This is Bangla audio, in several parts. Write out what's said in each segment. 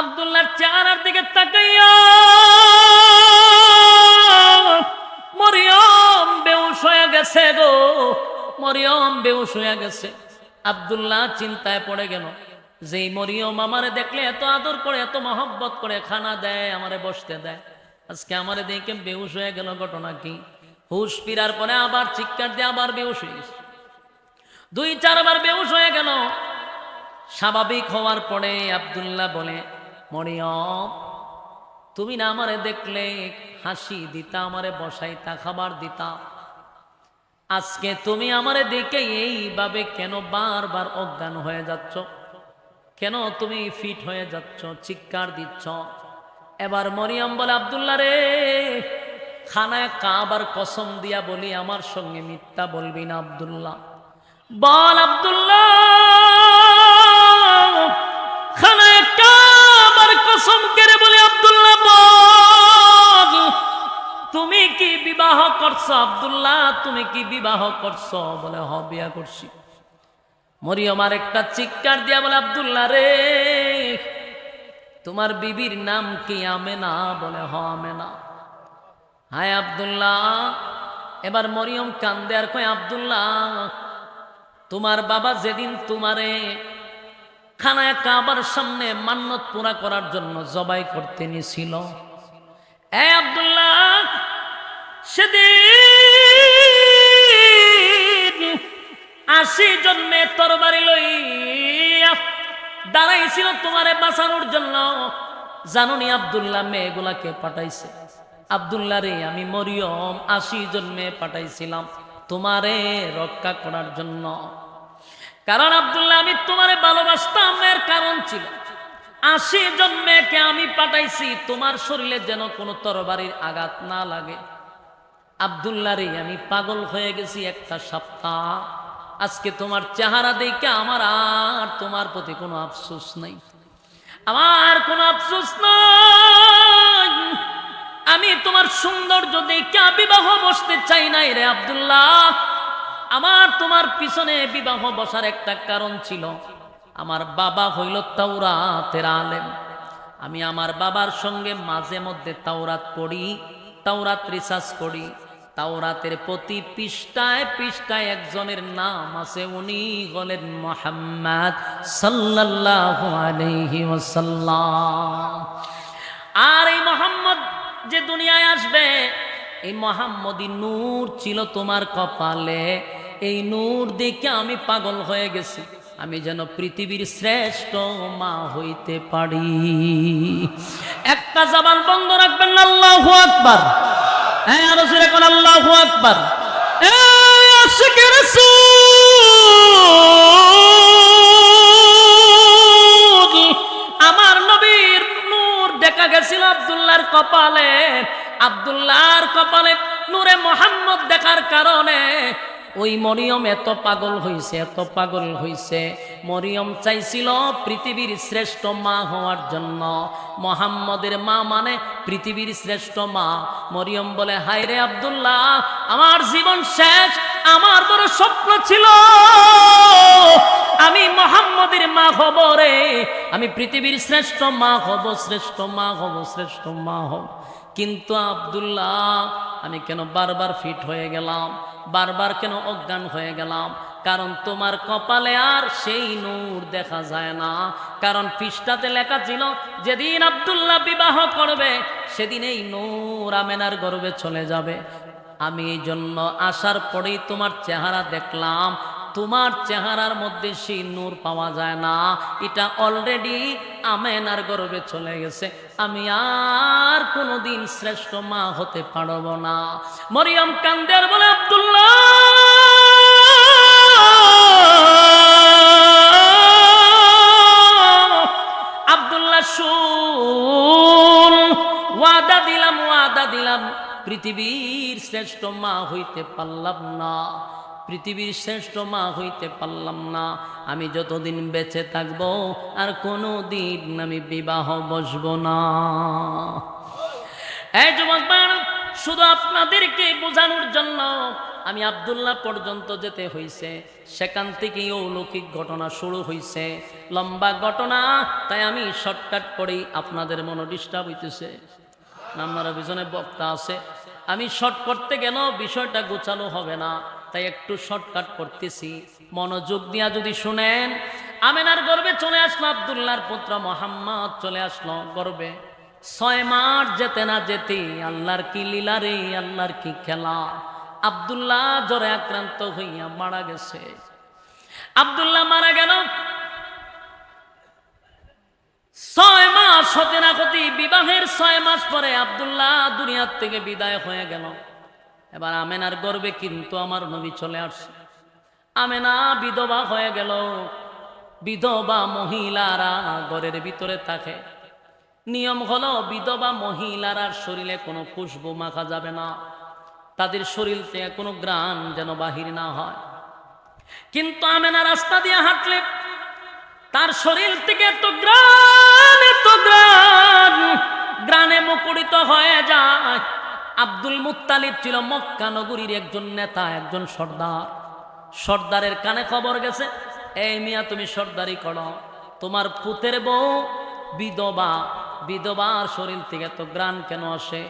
আব্দুল্লাহর চেহারার দিকে তাকাইয়া মরিয়ম বেউস হয়ে গেছে গো, মরিয়ম বেউস হয়ে গেছে। আব্দুল্লাহ চিন্তায় পড়ে গেল, যেই মরিয়ম আমারে দেখলে এত আদর করে, এত মহব্বত করে, খানা দেয়, আমারে বসতে দেয়, আজকে আমারে দেখে বেউস হয়ে গেল ঘটনা কি? হুশ ফিরার পরে আবার চিৎকার দিয়ে আবার বেউস হয়ে গেছে। দুই চারবার বেউস হয়ে গেল। স্বাভাবিক হওয়ার পরে আব্দুল্লাহ বলে মরিয়ম, তুমি না আমারে দেখলে হাসি দিতা, আমারে বসাইতা, খাবার দিতা। আজকে তুমি আমারে দেখে এইভাবে কেন বারবার অজ্ঞান হয়ে যাচ্ছ? কেন তুমি ফিট হয়ে যাচ্ছ, চিৎকার দিচ্ছ? এবার মরিয়ম বলে, আব্দুল্লাহ রে, খানায় কাবার কসম দিয়া বলি, আমার সঙ্গে মিথ্যা বলবি না আব্দুল্লাহ। বল আব্দুল্লাহ! বিবাহ করছ? আবদুল্লাহ, তুমি কি বিবাহ করছ? বলে, হ, বিয়া করছি। মরিয়ম আর একটা চিৎকার দিয়া বলে, আব্দুল্লাহ রে, তোমার বিবির নাম কি আমেনা? বলে, হ, আমেনা। হায় আব্দুল্লাহ, এবার মরিয়ম কান্দে আর কয়, আব্দুল্লাহ, তোমার বাবা যেদিন তোমারে খানায় কাবার সামনে মান্নত পুরা করার জন্য জবাই করতে নিছিল। এ আব্দুল্লাহ সেদিন আশি জন্মে তরবারি লইয়া দাঁড়াইছিল তোমারে বাঁচানোর জন্য। জাননি আব্দুল্লাহ মেয়েগুলাকে পাঠাইছে। আব্দুল্লাহ রে, আমি মরিয়ম, আশি জন্মে পাঠাইছিলাম তোমারে রক্ষা করার জন্য। কারণ আব্দুল্লাহ, আমি তোমারে ভালোবাসতাম এর কারণ ছিল, আশি জন মেয়েকে আমি পাঠাইছি, তোমার শরীরে যেন কোনো তরবারির আঘাত না লাগে। আব্দুল্লাহ রে, আমি পাগল হয়ে গেছি একটা সপ্তাহ। আজকে তোমার চেহারা দেখে আমার আর তোমার প্রতি কোনো আফসোস নাই। আমার কোনো আফসোস নাই। আমি তোমার সৌন্দর্য দেখে বিবাহ বসতে চাই নাই রে আবদুল্লাহ। আমার তোমার পিছনে বিবাহ বসার একটা কারণ ছিল, আমার বাবা হইল তাওরাতের আলেম। আমি আমার বাবার সঙ্গে মাঝে মধ্যে তাওরাত পড়ি, তাওরাত রিসার্চ করি। তাওরাতের প্রতি পৃষ্ঠায় পৃষ্ঠায় একজনের নাম আছে, উনি হলেন মোহাম্মদ সাল্লাল্লাহু আলাইহি ওয়াসাল্লাম। আর এই মোহাম্মদ যে দুনিয়ায় আসবে, এই মোহাম্মদী নূর ছিল তোমার কপালে। এই নূর দেখে আমি পাগল হয়ে গেছি, আমি যেন পৃথিবীর শ্রেষ্ঠ মা হইতে পারি। একটা জবান বন্ধ রাখবেন, আল্লাহু আকবার। হ্যাঁ আল্লাহ আমার নবীর নূর দেখা গেছিল আবদুল্লাহর কপালে। আবদুল্লাহর কপালে নূরে মোহাম্মদ দেখার কারণে ওই মরিয়ম এত পাগল হইছে, এত পাগল হইছে। মরিয়ম চাইছিল পৃথিবীর শ্রেষ্ঠ মা হওয়ার জন্য। মোহাম্মদের মা মানে পৃথিবীর শ্রেষ্ঠ মা। মরিয়ম বলে, হায় রে আব্দুল্লাহ, আমার জীবন শেষ, আমার বড় স্বপ্ন ছিল। আমি মোহাম্মদের মা হব রে, আমি পৃথিবীর শ্রেষ্ঠ মা হব, শ্রেষ্ঠ মা হব, শ্রেষ্ঠ মা হব। কিন্তু আব্দুল্লাহ, আমি কেন বারবার ফিট হয়ে গেলাম? বারবার কেন অজ্ঞান হয়ে গেলাম? কারণ তোমার কপালে আর সেই নূর দেখা যায় না। কারণ পৃষ্ঠাতে লেখা ছিল, যেদিন আব্দুল্লাহ বিবাহ করবে সেদিন এই নূর আমেনার গর্বে চলে যাবে। আমি এই জন্য আসার পরেই তোমার চেহারা দেখলাম। তোমার চেহারার মধ্যে সেই নূর পাওয়া যায় না। এটা অলরেডি আমেনার গর্বে চলে গেছে। আমি আর কোনোদিন শ্রেষ্ঠ মা হতে পারব না। মরিয়ম কান্দের বলে, আব্দুল্লাহ! আব্দুল্লাহ শুন, ওয়াদা দিলাম ওয়াদা দিলাম। পৃথিবীর শ্রেষ্ঠ মা হইতে পারলাম না। পৃথিবীর শ্রেষ্ঠ মা হইতে পারলাম না। আমি যতদিন বেঁচে থাকব, আর কোনো দিন আমি বিবাহ বসব না। শুধু আপনাদেরকে বোঝানোর জন্য আমি আবদুল্লাহ পর্যন্ত যেতে হইছে। সেখান থেকেই অলৌকিক ঘটনা শুরু হইছে। লম্বা ঘটনা, তাই আমি শর্টকাট করেই আপনাদের মনো ডিস্টার্ব হইতেছে। আপনারা পিছনে বক্তা আছে। আমি শর্ট করতে গেল বিষয়টা গোছানো হবে না। তাই একটু শর্টকাট করতেছি। মনোযোগ দিয়া যদি শুনেন, আমেনার গর্বে চলে আসলো, আবদুল্লাহর পুত্র মোহাম্মদ চলে আসলো গর্বে। ছয় মাস যেতে না যেতে, আল্লাহর কি লীলা রে, আল্লাহর কি খেলা? আবদুল্লাহ জ্বরে আক্রান্ত হইয়া মারা গেছে। আবদুল্লাহ মারা গেল। ছয় মাস হতে না বিবাহের ছয় মাস পরে আবদুল্লাহ দুনিয়ার থেকে বিদায় হয়ে গেল। এবার আমেনার গর্বে কিন্তু আমার নবী চলে আসছে। আমেনা বিধবা হয়ে গেল। বিধবা মহিলারা ঘরের ভিতরে থাকে। নিয়ম হলো বিধবা মহিলারা শরীরে কোনো খুশবু মাখা যাবে না। তাদের শরীর থেকে কোনো গ্রান যেন বাহির না হয়। কিন্তু আমেনা রাস্তা দিয়ে হাঁটলে তার শরীর থেকে এত গ্রাম এত গ্রান, গ্রানে মুকুরিত হয়ে যায়। আব্দুল মুত্তালিব ছিল মক্কা নগরীর একজন নেতা, একজন সর্দার। সর্দারের কানে খবর গেছে, এই মিয়া, তুমি সর্দারি করো। তোমার পুতের বউ বিধবা, বিধবার শরীর থেকে তো গ্রান কেন আসে?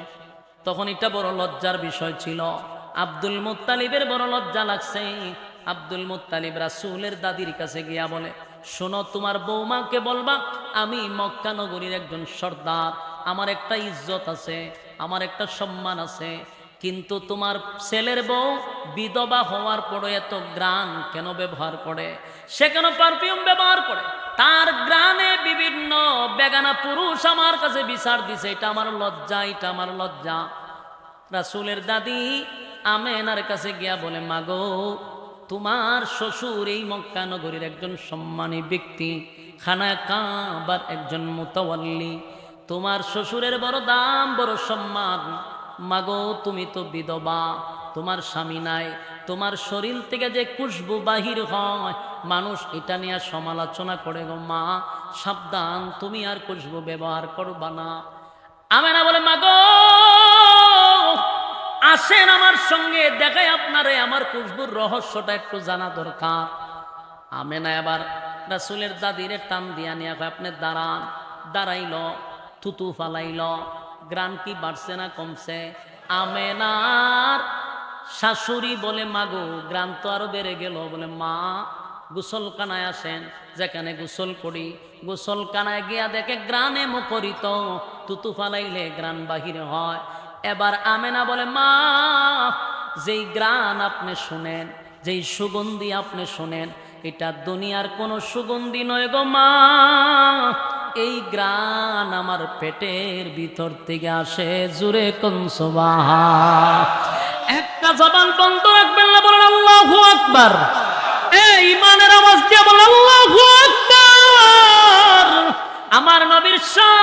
তখন এটা বড় লজ্জার বিষয় ছিল। আব্দুল মুতালিবের বড় লজ্জা লাগছে। আব্দুল মুত্তালিব রাসূলের দাদির কাছে গিয়া বলে, শোনো, তোমার বৌমাকে বলবা, আমি মক্কা নগরীর একজন সর্দার। আমার একটা ইজ্জত আছে। আমার একটা সম্মান আছে, কিন্তু তোমার ছেলের বউ বিধবা হওয়ার পরে এত গ্রান কেন ব্যবহার করে? সে কেন পারফিউম ব্যবহার করে? তার গ্রানে বিভিন্ন বেগানা পুরুষ আমার কাছে বিচার দিছে, এটা আমার লজ্জা, এটা আমার লজ্জা। রাসুলের দাদি আমেনার কাছে গিয়া বলে, মাগো, তোমার শ্বশুর এই মক্কা নগরীর একজন সম্মানী ব্যক্তি, খানা কাবার একজন মোতাওয়াল্লি। তোমার শ্বশুরের বড় দাম, বড় সম্মান। মাগো, তুমি তো বিধবা, তোমার স্বামী নাই, তোমার শরীর থেকে যে খুশবু বাহির হয়, মানুষ এটা নিয়ে সমালোচনা করে গো মা, সাবধান, তুমি আর খুশবু ব্যবহার করবা না। আমি না বলে, মাগো, আসেন আমার সঙ্গে, দেখাই আপনারে, আমার খুশবুর রহস্যটা একটু জানা দরকার। আমি না এবার রাসুলের দাদিরে টান দিয়া নিয়ে আপনি দাঁড়ান, দাঁড়াইল। থুতু ফালাইল। গ্রান কি বাড়ছে না কমছে? আমেনার শাশুড়ি বলে, মাগো গ্রান তো আরও বেড়ে গেল। বলে, মা, গোসলখানায় আসেন, যেখানে গোসল করি। গোসলখানায় গিয়া দেখে গ্রানে মুখরিত। তুতু ফালাইলে গ্রান বাহির হয়। এবার আমেনা বলে, মা, যেই গ্রান আপনি শুনেন, যেই সুগন্ধি আপনি শুনেন, এটা দুনিয়ার কোনো সুগন্ধি নয় গো মা। এই গ্রান আমার পেটের ভিতর থেকে আসে, জুড়ে কনসবাহা একটা জবান বন্ধ রাখবেন না, বলেন আল্লাহু আকবার। এই ইমানের আওয়াজ দিয়ে বলেন আল্লাহু আকবার। আমার নবীর শান,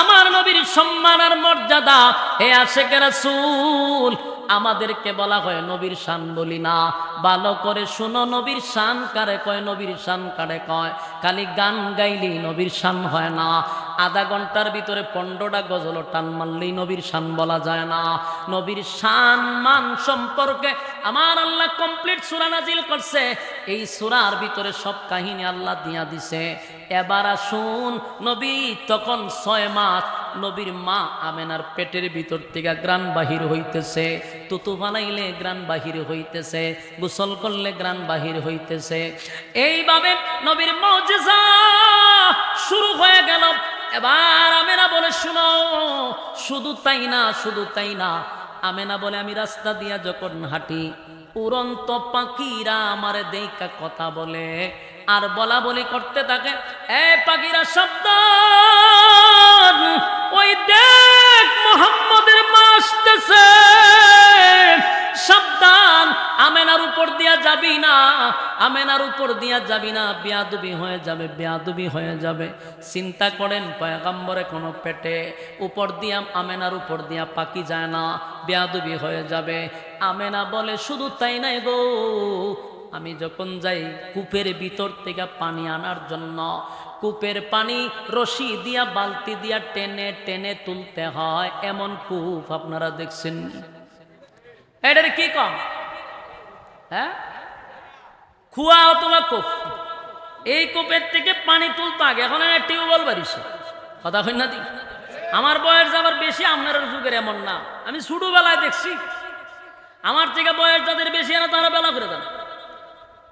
আমার নবীর সম্মান আর মর্যাদা, হে আশেখ রাসূল। আমাদেরকে বলা হয় নবীর শান বলি না। ভালো করে শুনো নবীর শান কারে কয়, নবীর শান কারে কয়। খালি গান গাইলেই নবীর শান হয় না। আধা ঘণ্টার ভিতরে পনেরোটা গজল টান মারলেই নবীর শান বলা যায় না। নবীর শান মান সম্পর্কে আমার আল্লাহ কমপ্লিট সুরা নাজিল করছে। এই সুরার ভিতরে সব কাহিনী আল্লাহ দিয়া দিছে। এবার আসুন নবী, তখন ছয় মাস নবীর মা আমেনার পেটের ভিতর থেকে গ্রান বাহির হইতেছে। তুতু বানাইলে গ্রান বাহির হইতেছে। গোসল করলে গ্রান বাহির হইতেছে। এইভাবে নবীর মজেজা শুরু হয়ে গেল। এবার আমেনা বলে, শুনো, শুধু তাই না, শুধু তাই না। আমেনা বলে, আমি রাস্তা দিয়া যখন হাঁটি, উড়ন্ত পাখিরা আমার দেইকা কথা বলে আর বলা বলি করতে থাকে। এ পাখিরা শব্দ ওই দেখ মোহাম্মদের মা আসতেছে। সাবধান, আমেনার উপর দিয়া যাবি না। আমেনার উপর দিয়া যাবি না, বিয়াদুবি হয়ে যাবে, বিয়াদুবি হয়ে যাবে। চিন্তা করেন, পয়গাম্বরে কোনো পেটে উপর দিয়া, আমেনার উপর দিয়া পাকি যায় না, বিয়াদুবি হয়ে যাবে। আমেনা বলে, শুধু তাই নাই গো। আমি যখন যাই কূপের ভিতর থেকে পানি আনার জন্য, কূপের পানি রশি দিয়া, বালতি দিয়া টেনে টেনে তুলতে হয়। এমন কূপ আপনারা দেখছেন এটার কি কম? হ্যাঁ? খুয়া অথবা কূপ। এই কূপের থেকে পানি তুলতো আগে, এখন একটা টিউবওয়েল বাড়িছে। কথা হয় না দি? আমার বয়স যাবার বেশি, আপনার যুগের এমন না। আমি ছোটবেলায় দেখছি। আমার থেকে বয়স যাদের বেশি, এরা তারা বেলা করে দেন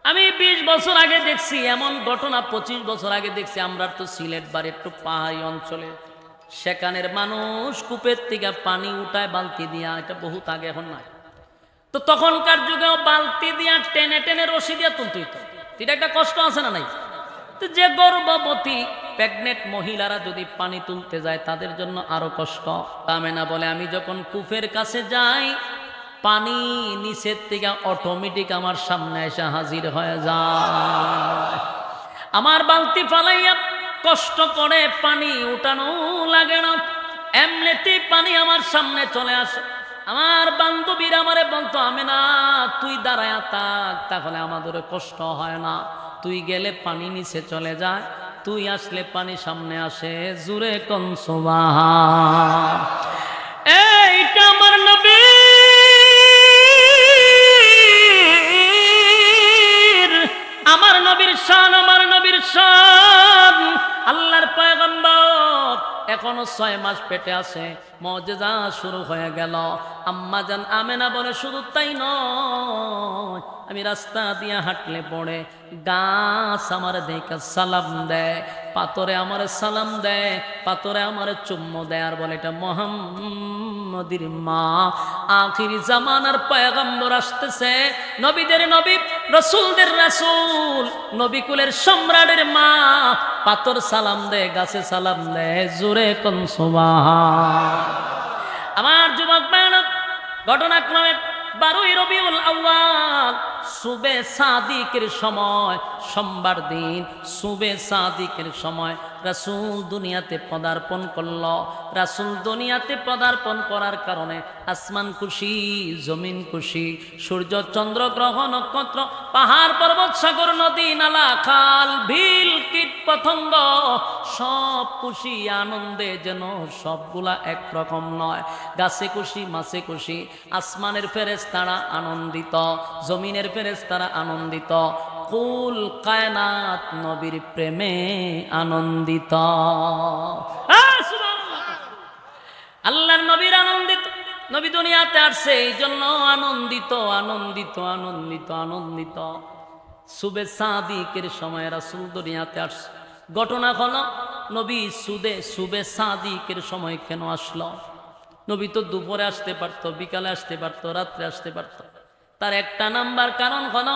আমি বিশ বছর আগে দেখছি, এমন ঘটনা পঁচিশ বছর আগে দেখছি। আমরা তো সিলেট বাড়ি একটু পাহাড়ি অঞ্চলে। সেখানের মানুষ কূপের থেকে পানি উঠায়, বালতি দিয়া। এটা বহুত আগে, এখন নাই। তো তখনকার যুগেও বালতি দিয়া টেনে টেনে রশি দিয়া তুলতে হইতো। এটা একটা কষ্ট আছে না নাই? তো যে গর্ভবতী প্রেগনেন্ট মহিলারা যদি পানি তুলতে যায়, তাদের জন্য আরও কষ্ট। আমেনা বলে, আমি যখন কূপের কাছে যাই, পানি নিচের থেকে অটোমেটিক আমার সামনে এসে হাজির হয়ে যায়। আমার বালতি ফালাইয়া কষ্ট করে পানি উঠানো লাগে না। এমনিতেই পানি আমার সামনে চলে আসে। আমার বান্ধবীর আমারে বলতো আমি না তুই দাঁড়ায় থাক, তাহলে আমাদের কষ্ট হয় না। তুই গেলে পানি নিচে চলে যায় তুই আসলে পানি সামনে আসে জুরে কনসোবা এইটা আমার নবীর আমার নবীর শান, আমার নবীর শান। আল্লাহর পয়গম্বর এখনও ছয় মাস পেটে আছে। মজেজা শুরু হয়ে গেল। আম্মা যান আমেনা বলে, শুধু তাই নয়, আমি রাস্তা দিয়ে হাঁটলে পড়ে গাছ আমার দেখে সালাম দেয়। পাতরে আমার সালাম দেয় পাতরে আমার চুম্ম দেয়, আর বলে এটা মোহাম্মদির মা। আখির জামানার পয়গম্বর আসতেছে, নবীদের নবী, রসুলদের রসুল, নবিকুলের সম্রাটের মা। পাতর সালাম দেয়, গাছে সালাম দেয়, জোরে কনসোবা আমার যুবক ঘটনাক্রমে বারোই রবিউল আউয়াল সুবে সাদিকের সময় সোমবার দিন সুবে সাদিকের সময় রাসুল দুনিয়াতে পদার্পণ করল। রাসুল দুনিয়াতে পদার্পণ করার কারণে আসমান খুশি, জমিন খুশি, সূর্য চন্দ্র গ্রহ নক্ষত্র, পাহাড় পর্বত, সাগর, নদী, নালা, খাল ভিল কীট, পতঙ্গ, সব খুশি, আনন্দে যেন সবগুলা একরকম নয়। গাছে খুশি, মাছে খুশি, আসমানের ফেরেস তারা আনন্দিত, জমিনের ফেরেস তারা আনন্দিত। কুল কায়নাত নবীর প্রেমে আনন্দিত। আল্লাহর নবীর আনন্দিত। নবী দুনিয়াতে আসছে এই জন্য আনন্দিত আনন্দিত আনন্দিত আনন্দিত। সুবে সাদিকের সময় রাসুল দুনিয়াতে আসছে। ঘটনা হলো, নবী সুদে, সুবে সাদিকের সময় কেন আসলো? নবী তো দুপুরে আসতে পারতো, বিকালে আসতে পারতো, রাত্রে আসতে পারতো। তার একটা নাম্বার কারণ হলো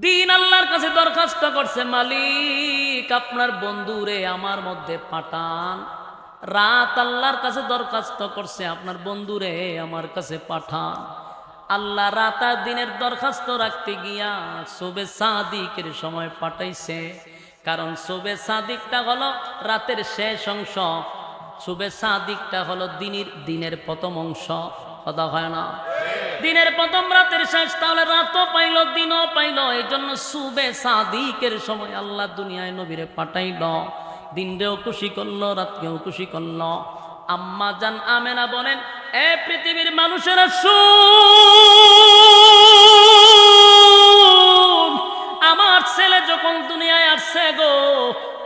দিন আল্লাহর কাছে দরখাস্ত করছে, মালিক, আপনার বন্ধুরে আমার মধ্যে পাঠান। রাত আল্লাহর কাছে দরখাস্ত করছে, আপনার বন্ধুরে আমার কাছে পাঠান। আল্লাহ রাত আর দিনের দরখাস্ত রাখতে গিয়া সোবে সাদিকের সময় পাঠাইছে। কারণ সোবে সাদিকটা হলো রাতের শেষ অংশ শুভে সাদিকটা হলো দিনের দিনের প্রথম অংশ। কথা হয় না? দিনের প্রথম রাতের শেষ, তাহলে রাতও পাইল, দিনও পাইল। এই জন্য সুবে সাদিকের সময় আল্লাহ দুনিয়ায় নবীরে পাঠাইল। দিনরেও খুশি করল, রাতকেও খুশি করল। আম্মা জান আমেনা বলেন, এ পৃথিবীর মানুষেরা শুন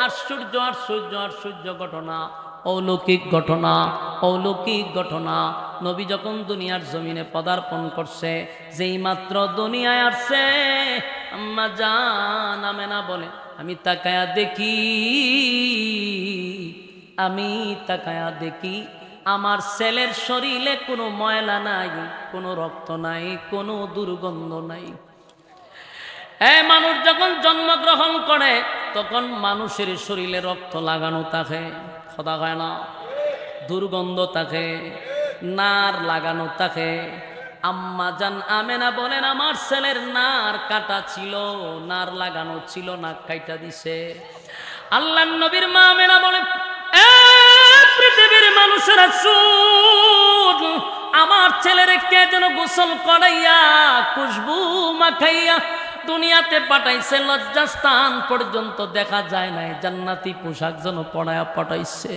আশ্চর্য আশ্চর্য আশ্চর্য ঘটনা, অলৌকিক ঘটনা অলৌকিক ঘটনা। নবী যখন দুনিয়ার জমিনে পদার্পণ করছে, যেই মাত্র দুনিয়ায় আসছে, আম্মা জান আমেনা বলে, আমি তাকায়া দেখি, আমি তাকায়া দেখি, আমার ছেলের শরীরে কোনো ময়লা নাই, কোনো রক্ত নাই, কোনো দুর্গন্ধ নাই। এই মানুষ, যখন জন্মগ্রহণ করে, তখন মানুষের শরীরে রক্ত লাগানো থাকে, খোদা হয় না? দুর্গন্ধ থাকে, নার লাগানো থাকে। আম্মা জান আমেনা বলেন, আমার ছেলের নার কাটা ছিল, নার লাগানো ছিল না, কাইটা দিছে। আল্লাহ নবীর মা আমেনা বলে "এ পৃথিবীর মানুষেরা শুন আমার ছেলের কে যেন গোসল করাইয়া, খুশবু মাখাইয়া দুনিয়াতে পাঠাইছে, লজ্জাস্থান পর্যন্ত দেখা যায় নাই। জান্নাতি পোশাক যেন পড়ায়া পাঠাইছে।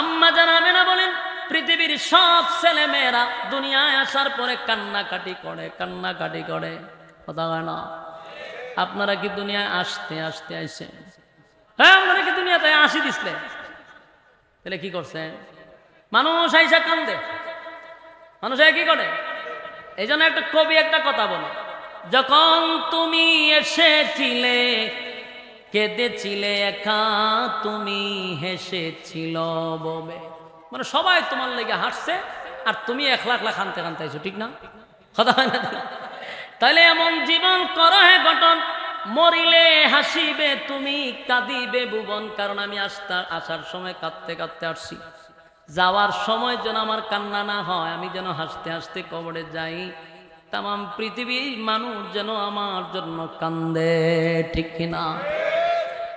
আম্মা জানাবে না বলেন, পৃথিবীর সব ছেলে মেয়েরা দুনিয়ায় আসার পরে কান্নাকাটি করে কান্নাকাটি করে। কথা হয় না? আপনারা কি দুনিয়ায় আসতে আসতে আইসেন? হ্যাঁ আপনারা কি দুনিয়াতে আসি দিসলে? তাহলে কি করছেন? মানুষ আইসা কান্দে। মানুষ কি করে? এই জন্য একটা কবি একটা কথা বলে। যখন তুমি এসেছিলে, কেঁদেছিলে একা, তুমি হেসেছিল ববে। মানে সবাই তোমার লেগে হাসছে, আর তুমি এক লাখ লাখ আনতে কানতে আইছো, ঠিক না? কথা হয় না তাহলে এমন জীবন করো হে গঠন, মরিলে হাসিবে তুমি, কাঁদিবে ভুবন, কারণ আমি আসতা, আসার সময় কাঁদতে কাঁদতে আসছি। যাওয়ার সময় যেন আমার কান্না না হয়, আমি যেন হাসতে হাসতে কবরে যাই। তাম পৃথিবীর মানুষ যেন আমার জন্য কান্দে, ঠিক কিনা?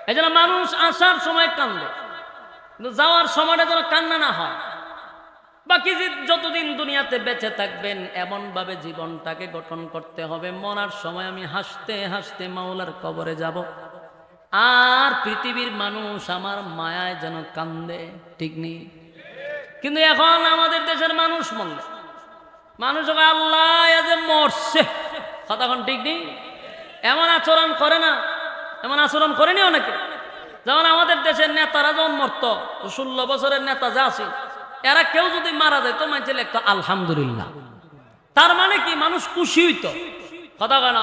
এই জন্য মানুষ আসার সময় কান্দে, কিন্তু যাওয়ার সময়টা যেন কান্না না হয়। বাকি যতদিন দুনিয়াতে বেঁচে থাকবেন, এমনভাবে জীবনটাকে গঠন করতে হবে। মরার সময় আমি হাসতে হাসতে মাওলার কবরে যাব। আর পৃথিবীর মানুষ আমার মায়ায় যেন কান্দে, ঠিক নেই? কিন্তু এখন আমাদের দেশের মানুষ মরলে। মানুষ আল্লাহ যে মরছে। কতক্ষণ ঠিক নেই? এমন আচরণ করে না। এমন আচরণ করেনি অনেকে যেমন আমাদের দেশের নেতারা যেমন মরত ষোলো বছরের নেতা যা আছে, এরা কেউ যদি মারা যায় তো মানছে লিখতো আলহামদুলিল্লাহ। তার মানে কি? মানুষ খুশি হইতো। কথা কেন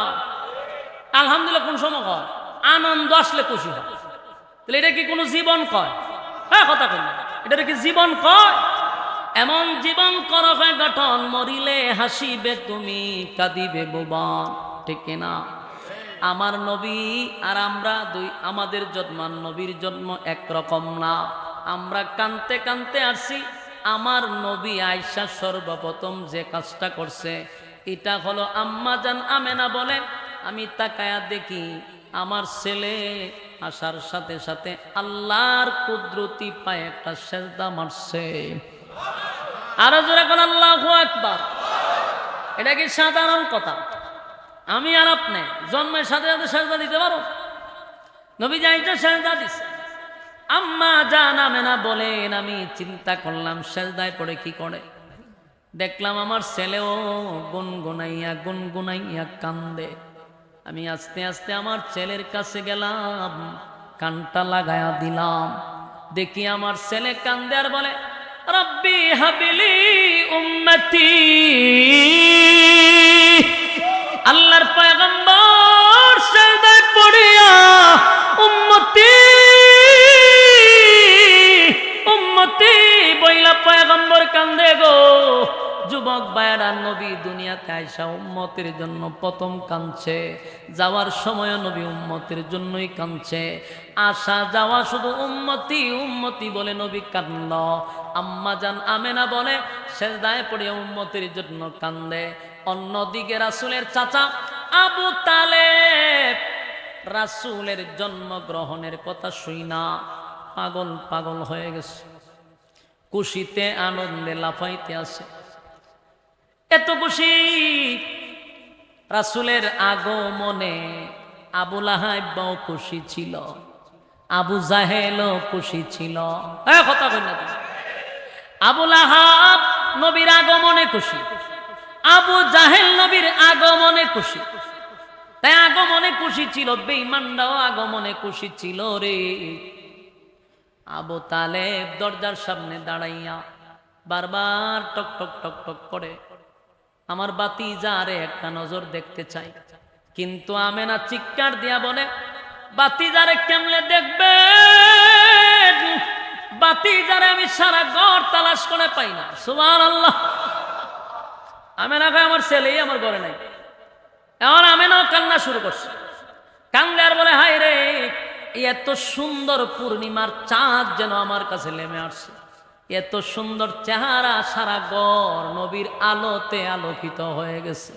আলহামদুলিল্লাহ কোন সময় হয়? আনন্দ আসলে খুশি হয়। তাহলে এটা কি কোনো জীবন কয়? হ্যাঁ কথা কেন এটা কি জীবন কয়? এমন জীবন কর হয় গঠন, মরিলে হাসিবে তুমি, কাঁদিবে ভুবন ঠিক না? আমার নবী আর আমরা দুই, আমাদের জন্মান, নবীর জন্ম একরকম না। আমরা কানতে কানতে আসছি আমার নবী আয়সা সর্বপ্রথম যে কাজটা করছে, এটা হলো আম্মা জান আমেনা বলে, আমি তাকায়া দেখি আমার ছেলে আসার সাথে সাথে আল্লাহর কুদরতি পায়ে একটা সেজদা মারছে। আরও জোরে কোন আল্লাহ একবার এটা কি সাধারণ কথা? আমি আর আপনি জন্মের সাথে সাথে সেজদা দিতে পারো নবী যাইতে সেজদা দিছে। আম্মা জান আমেনা বলেন, আমি চিন্তা করলাম, সেজদায় পড়ে কি করে? দেখলাম আমার ছেলেও গুনগুনাইয়া গুনগুনাইয়া কান্দে। আমি আস্তে আস্তে আমার ছেলের কাছে গেলাম, কানটা লাগায়া দিলাম। দেখি আমার ছেলে কান্দে আর বলে রব্বি হাবিলি উম্মতি। আল্লাহর পয়গম্বর সেজদায় পড়িয়া, উম্মতি উম্মতি বইলা পয়গম্বর কান্দে গো। যুবক বায়রা নবী দুনিয়াতে আইসা উম্মতের জন্য প্রথম কাঁদছে, যাওয়ার সময় নবী উম্মতের জন্যই কাঁদছে। আসা যাওয়া শুধু উম্মতি উম্মতি বলে নবী কান্দ। আম্মা জান আমেনা বলে, সেজদায় পড়ে উম্মতের জন্য কান্দে। অন্যদিকে রাসুলের চাচা আবু তালে রাসুলের জন্মগ্রহণের কথা শুই না পাগল পাগল হয়ে গেছে। খুশিতে, আনন্দে, লাফাইতে আছে। এত খুশি! রাসুলের আগমনে আবু লাহাইবাও খুশি ছিল। আবু জাহেলও খুশি ছিল। আবু লাহাব নবীর আগমনে খুশি। আবু জাহেল নবীর আগমনে খুশি। তাই আগমনে খুশি ছিল, বেঈমানরাও আগমনে খুশি ছিল রে। আবু তালেব দরজার সামনে দাঁড়াইয়া বারবার টক টক টক টক করে, আমার বাতি যারে একটা নজর দেখতে চাই। কিন্তু আমেনা চিৎকার দিয়া বলে বাতি যারে কেমলে দেখবে বাতি যারে আমি সারা ঘর তালাশ করে পাই না। সুমান আল্লাহ আমেনা ভাই, আমার ছেলেই আমার ঘরে নাই। এখন আমেনাও কান্না শুরু করছে। কান্দে আর বলে, হায় রে, এত সুন্দর পূর্ণিমার চাঁদ যেন আমার কাছে নেমে আসছে। এত সুন্দর চেহারা সারা গড় নবীর আলোতে আলোকিত হয়ে গেছে।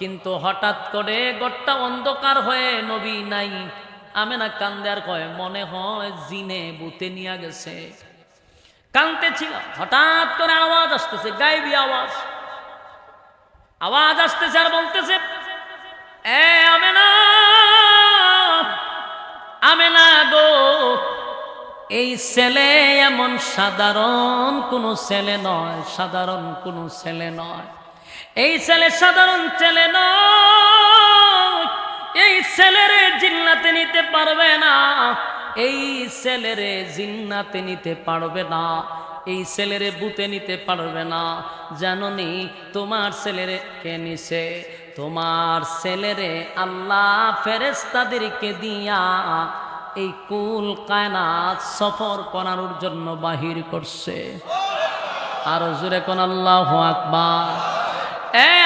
কিন্তু হঠাৎ করে গড়টা অন্ধকার হয়ে নবী নাই। আমেনা কান্দে আর কয়, মনে হয় জিনে বুতে নিয়ে গেছে। কানতে ছিল হঠাৎ করে আওয়াজ আসতেছে, গাইবি আওয়াজ। আওয়াজ আসতেছে আর বলতেছে, এ আমেনা আমেনা গো, এই ছেলে এমন সাধারণ কোনো ছেলে নয়, সাধারণ কোনো ছেলে নয়। এই ছেলে সাধারণ ছেলে এই ছেলেরে জিন্নাতে নিতে পারবে না। এই ছেলেরে জিন্নাতে নিতে পারবে না। এই ছেলেরে বুতে নিতে পারবে না। জাননি, তোমার ছেলেরে কে নিছে? তোমার ছেলেরে আল্লাহ ফেরেস্তাদেরকে দিয়া এই কুল কায়নাত সফর করানোর জন্য বাহির করছে। আর জুড়ে কোন আল্লাহ আকবার।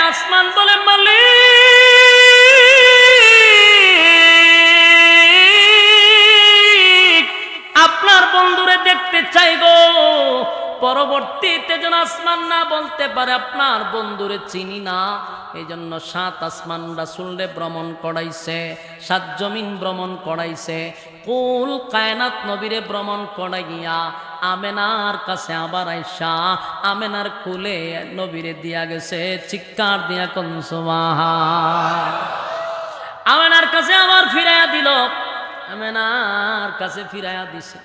আসমান বলে মালিক আপনার বন্ধুরে দেখতে চাই গো। পরবর্তীতে যেন আসমান না বলতে পারে, আপনার বন্ধুরে চিনি না। এই জন্য সাত আসমান রাসুলরে ভ্রমণ করাইছে, সাত জমিন ভ্রমণ করাইছে। কুল কায়নাত নবীরে ভ্রমণ করাইয়া আমেনার কাছে আবার আইসা, আমেনার কুলে নবীরে দিয়া গেছে, চিৎকার দিয়া কনসুমাহা আমেনার কাছে আবার ফিরাইয়া দিল, আমেনার কাছে ফিরাইয়া দিছে।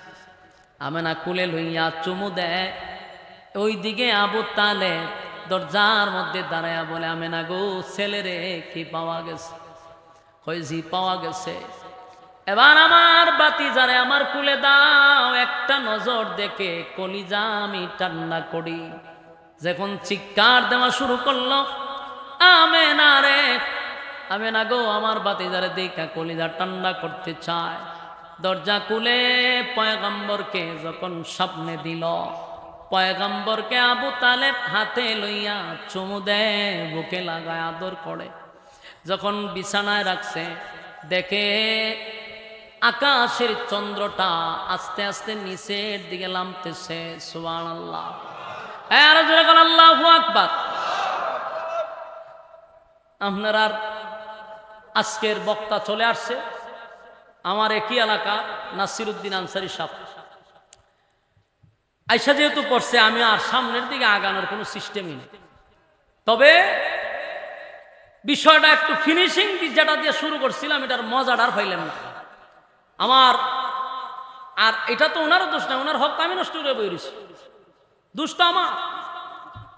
আমেনা কুলে লইয়া চুমু দেয় ওই দিকে আবু তালে দরজার মধ্যে দাঁড়ায়া বলে আমি না গো, ছেলেরে কি পাওয়া গেছে? কইজি পাওয়া গেছে। এবার আমার বাতি যারে আমার কুলে দাও, একটা নজর দেখে কলিজা আমি ঠান্ডা করি। যখন চিৎকার দেওয়া শুরু করল, আমেনা রে, আমেনা গো, আমার বাতি যারে দেখা কলিজা ঠান্ডা করতে চায়। দরজা খুলে পয়গম্বরকে যখন স্বপ্নে দিল পয়গম্বরকে আবু তালেব হাতে লইয়া চুমু দেয়, বুকে লাগায় আদর করে। যখন বিছানায় রাখছে, দেখে আকাশের চন্দ্রটা আস্তে আস্তে নিচের দিকে নামতেছে সুবান আল্লাহ আর আল্লাহু আকবার। আপনার আর আজকের বক্তা চলে আসছে। আমার একই এলাকা নাসির উদ্দিন আনসারি সাহ আইসা যেহেতু পড়ছে, আমি আর সামনের দিকে আগানোর কোনো সিস্টেমই নেই। তবে বিষয়টা একটু ফিনিশিং যেটা দিয়ে শুরু করছিলাম, এটার মজাটা আর পাইলাম না। আমার আর এটা তো ওনারও দোষ না ওনার হক আমি নষ্ট করে বইরেছি দুষ্ট আমার।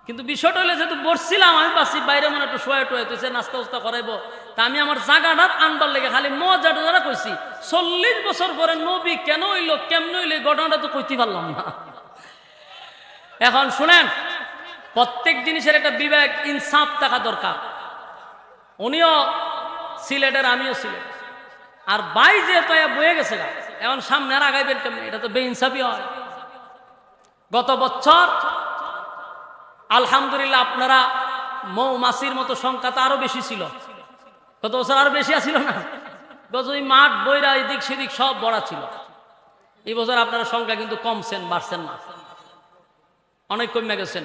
কিন্তু বিষয়টা হলে যেহেতু বসছিলাম আমি বাসি বাইরে মনে একটু শোয়া টোয়া তুই নাস্তা উস্তা করাইবো। তা আমি আমার জাগাটা আনবার লেগে খালি মজাটা যারা কইছি, চল্লিশ বছর পরে নবী কেন হইল, কেমন হইল ঘটনাটা তো কইতে পারলাম না। এখন শুনেন, প্রত্যেক জিনিসের একটা বিবেক, ইনসাফ থাকা দরকার। উনিও সিলেটের, আমিও সিলেট। আর বাই যেহেতু বয়ে গেছে গা, এখন সামনে আর আগাইবেন কেমন এটা তো বে বেইনসাফি হয়। গত বছর, আলহামদুলিল্লাহ আপনারা মৌমাছির মতো সংখ্যা তো আরও বেশি ছিল। গত বছর আরও বেশি আছিল না? গত ওই মাঠ, বইরা, এদিক সেদিক সব বড়া ছিল। এই বছর আপনারা সংখ্যা কিন্তু কমছেন, বাড়ছেন না। অনেক কমে গেছেন।